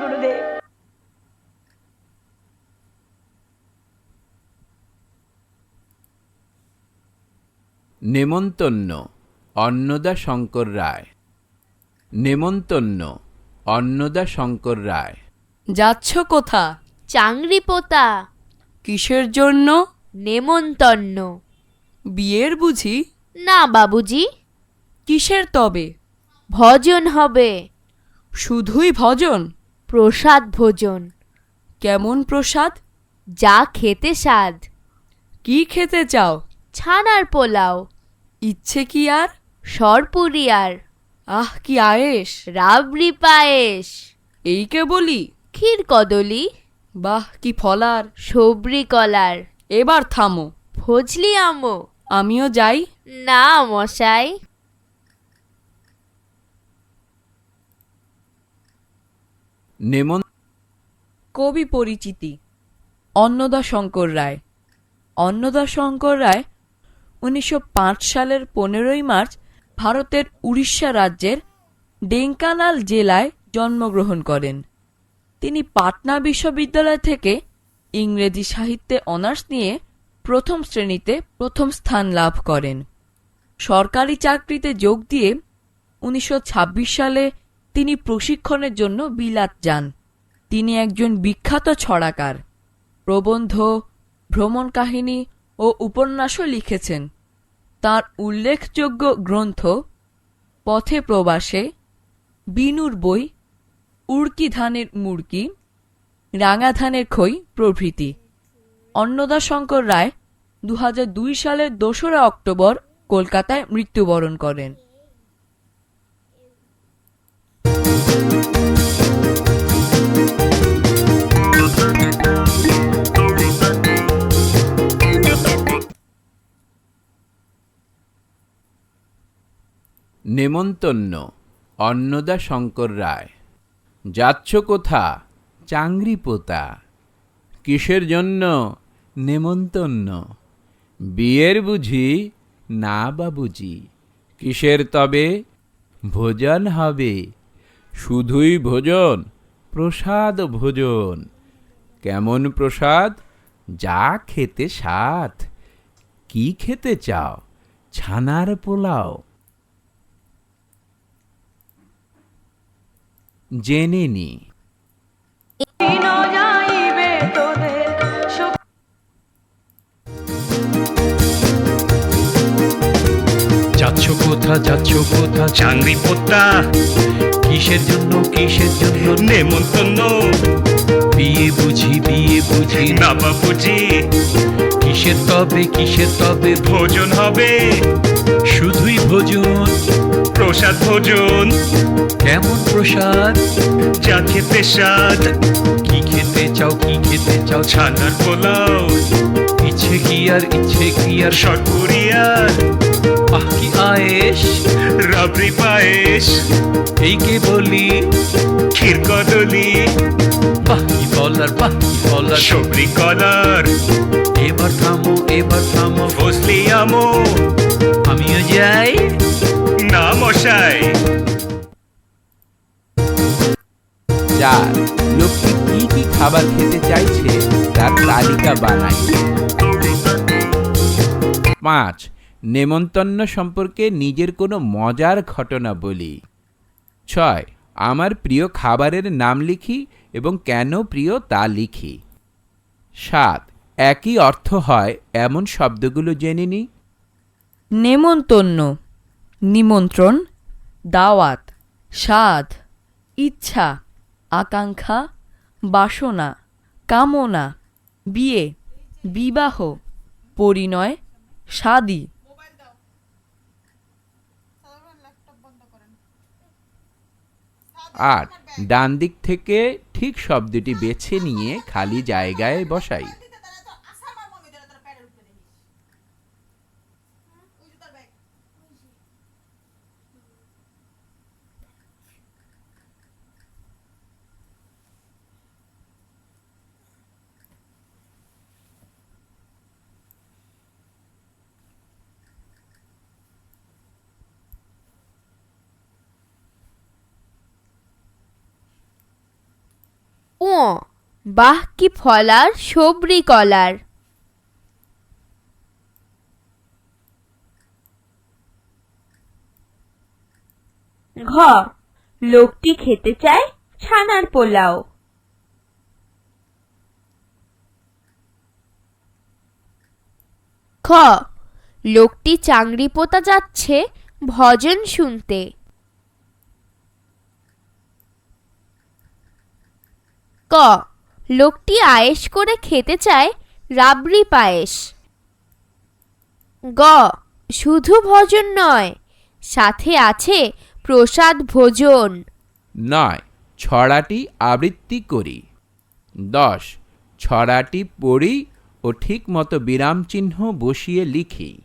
গুরুদেব। নেমন্তন্ন অন্নদা শঙ্কর রায়। নেমন্তন্ন অন্নদা শঙ্কর রায়। যাচ্ছ কোথা? চাংরি পোতা। কিসের জন্য? নেমন্তন্ন। বিয়ের বুঝি? না বাবুজি। কিসের তবে? ভজন হবে। শুধুই ভজন? প্রসাদ ভোজন। কেমন প্রসাদ? যা খেতে স্বাদ। কি খেতে চাও? ছানার পোলাও। ইচ্ছে কি আর? সরপুরি আর। আহ কি আয়েস রাবড়ি পায়েস এই কে বলি? ক্ষীর কদলি। বাহ কি ফলার সবরি কলার। এবার থামো। ফজলি আমো। আমিও যাই। না মশাই। নেমন কবি পরিচিতি, অন্নদা শঙ্কর রায়। অন্নদা শঙ্কর রায় উনিশশো পাঁচ সালের পনেরোই মার্চ ভারতের উড়িষ্যা রাজ্যের ডেঙ্কানাল জেলায় জন্মগ্রহণ করেন। তিনি পাটনা বিশ্ববিদ্যালয় থেকে ইংরেজি সাহিত্যে অনার্স নিয়ে প্রথম শ্রেণীতে প্রথম স্থান লাভ করেন। সরকারি চাকরিতে যোগ দিয়ে উনিশশো ছাব্বিশ সালে তিনি প্রশিক্ষণের জন্য বিলাত যান। তিনি একজন বিখ্যাত ছড়াকার, প্রবন্ধ, ভ্রমণ কাহিনী ও উপন্যাসও লিখেছেন। তার উল্লেখযোগ্য গ্রন্থ, পথে প্রবাসে, বিনুর বই, উড়কি ধানের মুরকি রাঙা ধানের খই প্রভৃতি। অন্নদা শঙ্কর রায় দু হাজার দুই সালের দোসরা অক্টোবর কলকাতায় মৃত্যুবরণ করেন। নেমন্তন্ন, অন্নদা শঙ্কর রায়। যাচ্ছ কোথা? চাংরি পোতা। কিসের জন্য? নেমন্তন্ন। বিয়ের বুঝি? না বাবুজি কিসের তবে? ভোজন হবে। শুধুই ভোজন, প্রসাদ ভোজন। কেমন প্রসাদ? যা খেতে সাথ কি খেতে চাও? ছানার পোলাও। জেনে নি। যাচ্ছ কোথা যাচ্ছ কোথা? চাংরি পোতা। কিসের জন্য কিসের জন্য? নেমন্তন্ন। বিয়ে বুঝি বিয়ে বুঝি না বা বুঝি। কিসের তবে কিসের তবে ভোজন হবে? শুধুই ভোজন। প্রসাদ ভোজন। কেমন প্রসাদ? যা খেতে স্বাদ। কি খেতে চাও কি খেতে চাও? ছানার পোলাও। ইচ্ছে কি আর ইচ্ছে কি আর? সটপুরিয়ার আহ কি আয়েস রাবড়ি পায়েস। এই কে বলি? ক্ষীর কদলি। বাহ কি বলার বাহ কি বলার সবরি কলার। এবার থামো এবার থামো। ফসলি আমো। আমিও যাই। না মশাই? চার লোকটি কি কি খাবার খেতে চাইছে তার তালিকা বানাই। পাঁচ নেমন্তন্ন সম্পর্কে নিজের কোনো মজার ঘটনা বলি। ছয় আমার প্রিয় খাবারের নাম লিখি এবং কেন প্রিয় তা লিখি। সাত একই অর্থ হয় এমন শব্দগুলো জেনে নিই নেমন্তন্ন। নিমন্ত্রণ, দাওয়াত, স্বাদ, ইচ্ছা, আকাঙ্ক্ষা, বাসনা, কামনা, বিয়ে, বিবাহ, পরিণয়, স্বাদী। আট ডান দিক থেকে ঠিক শব্দটি বেছে নিয়ে খালি জায়গায় বসাই। বাহ কি ফলার সবরি কলার। ঘ লোকটি খেতে চায় ছানার পোলাও। খ লোকটি চাংড়ি পোতা যাচ্ছে ভজন শুনতে। ক লোকটি আয়েশ করে খেতে চায় রাবড়ি পায়েস। গ, শুধু ভজন নয়, সাথে আছে প্রসাদ ভোজন। নয়, ছড়াটি আবৃত্তি করি। দশ, ছড়াটি পড়ি ও ঠিক মতো বিরাম চিহ্ন বসিয়ে লিখি।